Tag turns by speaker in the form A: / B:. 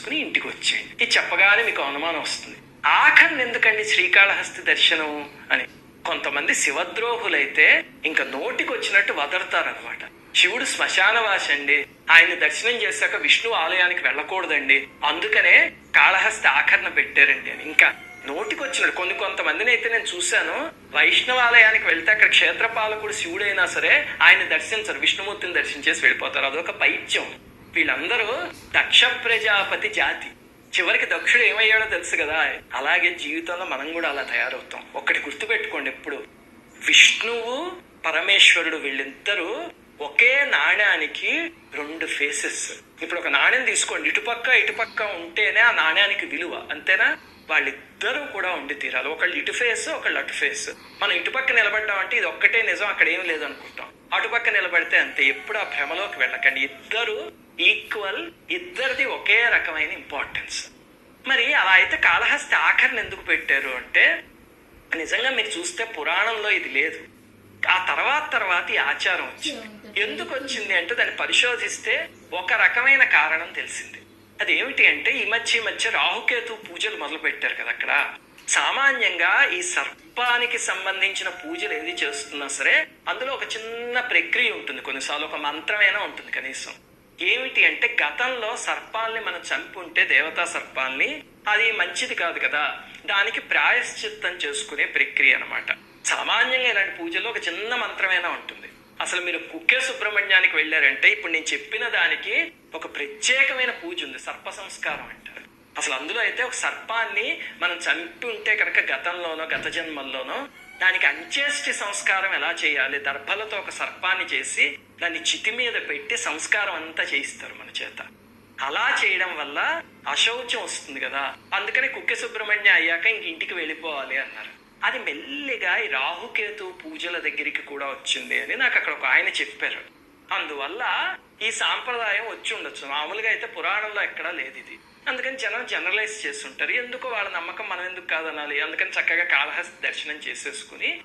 A: చేసుకుని ఇంటికి వచ్చేయండి ఇది చెప్పగానే మీకు అనుమానం వస్తుంది. ఆఖరిని ఎందుకండి శ్రీకాళహస్తి దర్శనం అని? కొంతమంది శివద్రోహులైతే ఇంకా నోటికి వచ్చినట్టు వదలతారనమాట శివుడు శ్మశానవాసి అండి ఆయన దర్శనం చేశాక విష్ణు ఆలయానికి వెళ్ళకూడదండి. అందుకనే కాళహస్తి ఆఖరణ పెట్టారండి అని. ఇంకా నోటికి వచ్చినట్టు కొన్ని కొంతమందిని అయితే నేను చూశాను. వైష్ణవాలయానికి వెళ్తే అక్కడ క్షేత్రపాలకుడు శివుడైనా సరే ఆయన దర్శించరు. విష్ణుమూర్తిని దర్శించేసి వెళ్ళిపోతారు. అదొక పైత్యం. వీళ్ళందరూ దక్ష ప్రజాపతి జాతి. చివరికి దక్షుడు ఏమయ్యాడో తెలుసు కదా. అలాగే జీవితంలో మనం కూడా అలా తయారవుతాం. ఒక్కటి గుర్తుపెట్టుకోండి ఎప్పుడు. విష్ణువు పరమేశ్వరుడు వీళ్ళిద్దరూ ఒకే నాణ్యానికి రెండు ఫేసెస్ ఇప్పుడు ఒక నాణ్యం తీసుకోండి. ఇటుపక్క ఇటుపక్క ఉంటేనే ఆ నాణ్యానికి విలువ. అంతేనా? వాళ్ళిద్దరూ కూడా ఉండి తీరాలి. ఒకళ్ళు ఇటు ఫేస్ ఒకళ్ళు అటు ఫేస్ మనం ఇటుపక్క నిలబడ్డామంటే ఇది ఒక్కటే నిజం. అక్కడ ఏం లేదు అనుకుంటాం అటుపక్క నిలబడితే అంతే. ఎప్పుడు ఆ భ్రమలోకి వెళ్ళకండి. ఇద్దరు ఈక్వల్ ఇద్దరిది ఒకే రకమైన ఇంపార్టెన్స్ మరి అలా అయితే కాళహస్తి ఆఖరిని ఎందుకు పెట్టారు అంటే నిజంగా మీరు చూస్తే పురాణంలో ఇది లేదు. ఆ తర్వాత తర్వాత ఈ ఆచారం వచ్చింది. ఎందుకు వచ్చింది అంటే దాన్ని పరిశోధిస్తే ఒక రకమైన కారణం తెలిసింది. అదేమిటి అంటే ఈ మధ్య ఈ మధ్య రాహుకేతు పూజలు మొదలు పెట్టారు కదా అక్కడ. సామాన్యంగా ఈ సర్పానికి సంబంధించిన పూజలు ఏది చేస్తున్నా సరే అందులో ఒక చిన్న ప్రక్రియ ఉంటుంది. కొన్నిసార్లు ఒక మంత్రమైనా ఉంటుంది కనీసం. ఏమిటి అంటే గతంలో సర్పాల్ని మనం చంపుంటే దేవతా సర్పాల్ని అది మంచిది కాదు కదా. దానికి ప్రాయశ్చిత్తం చేసుకునే ప్రక్రియ అన్నమాట. సామాన్యంగా ఇలాంటి పూజల్లో ఒక చిన్న మంత్రమైనా ఉంటుంది. అసలు మీరు కుక్కే సుబ్రహ్మణ్యానికి వెళ్ళారంటే ఇప్పుడు నేను చెప్పిన దానికి ఒక ప్రత్యేకమైన పూజ ఉంది. సర్ప సంస్కారం అంటారు. అసలు అందులో అయితే ఒక సర్పాన్ని మనం చంపి ఉంటే కనుక గతంలోనో గత జన్మల్లోనో దానికి అంత్యేష్టి సంస్కారం ఎలా చేయాలి? దర్భలతో ఒక సర్పాన్ని చేసి దాన్ని చితి మీద పెట్టి సంస్కారం అంతా చేయిస్తారు మన చేత. అలా చేయడం వల్ల అశౌచం వస్తుంది కదా. అందుకని కుక్కె సుబ్రహ్మణ్యం అయ్యాక ఇంక ఇంటికి వెళ్ళిపోవాలి అన్నారు. అది మెల్లిగా ఈ రాహుకేతు పూజల దగ్గరికి కూడా వచ్చింది అని నాకు అక్కడ ఒక ఆయన చెప్పారు. అందువల్ల ఈ సాంప్రదాయం వచ్చి ఉండొచ్చు. మామూలుగా అయితే పురాణంలో ఎక్కడా లేదు ఇది. అందుకని జనం జనరలైజ్ చేస్తుంటారు. ఎందుకు వాళ్ళ నమ్మకం మనం ఎందుకు కాదనాలి? అందుకని చక్కగా కాళహస్తి దర్శనం చేసేసుకుని